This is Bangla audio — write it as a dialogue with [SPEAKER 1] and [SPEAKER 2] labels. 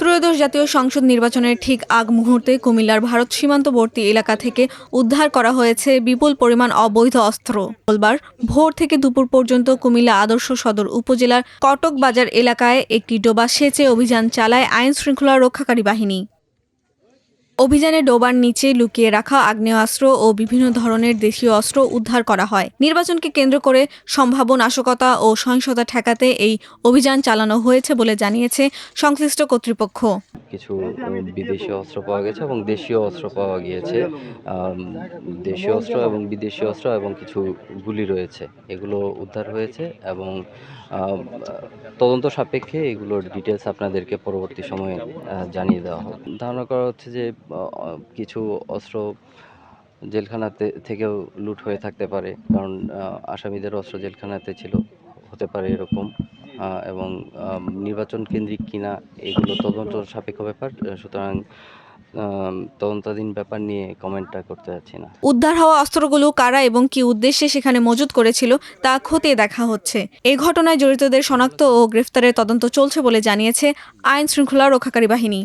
[SPEAKER 1] ত্রয়োদশ জাতীয় সংসদ নির্বাচনের ঠিক আগ মুহূর্তে কুমিল্লার ভারত সীমান্তবর্তী এলাকা থেকে উদ্ধার করা হয়েছে বিপুল পরিমাণ অবৈধ অস্ত্র। মঙ্গলবার ভোর থেকে দুপুর পর্যন্ত কুমিল্লা আদর্শ সদর উপজেলার কটক বাজার এলাকায় একটি ডোবা সেচে অভিযান চালায় আইন শৃঙ্খলা রক্ষাকারী বাহিনী। অভিযানে ডোবার নিচে লুকিয়ে রাখা আগ্নেয়াস্ত্র ও বিভিন্ন ধরনের দেশীয় অস্ত্র উদ্ধার করা হয়। নির্বাচনকে কেন্দ্র করে সম্ভাব্য নাশকতা ও সহিংসতা ঠেকাতে এই অভিযান চালানো হয়েছে বলে জানিয়েছে সংশ্লিষ্ট কর্তৃপক্ষ।
[SPEAKER 2] কিছু বিদেশি অস্ত্র পাওয়া গেছে এবং দেশীয় অস্ত্র পাওয়া গিয়েছে। দেশীয় অস্ত্র এবং বিদেশি অস্ত্র এবং কিছু গুলি রয়েছে। এগুলো উদ্ধার হয়েছে এবং তদন্ত সাপেক্ষে এগুলোর ডিটেলস আপনাদেরকে পরবর্তী সময়ে জানিয়ে দেওয়া হবে ধারণা করা হচ্ছে যে কিছু অস্ত্র জেলখানাতে থেকেও লুট হয়ে থাকতে পারে, কারণ আসামিদের অস্ত্র জেলখানাতে ছিল, হতে পারে এরকম এবং নির্বাচন কেন্দ্রিক কিনা এগুলো তদন্ত সাপেক্ষ ব্যাপার সুতরাং তদন্তাধীন ব্যাপার নিয়ে কমেন্টটা করতে যাচ্ছি না।
[SPEAKER 1] উদ্ধার হওয়া অস্ত্রগুলো কারা এবং কি উদ্দেশ্যে সেখানে মজুত করেছিল, তা খতিয়ে দেখা হচ্ছে। এই ঘটনায় জড়িতদের শনাক্ত ও গ্রেফতারের তদন্ত চলছে বলে জানিয়েছে আইন শৃঙ্খলা রক্ষাকারী বাহিনী।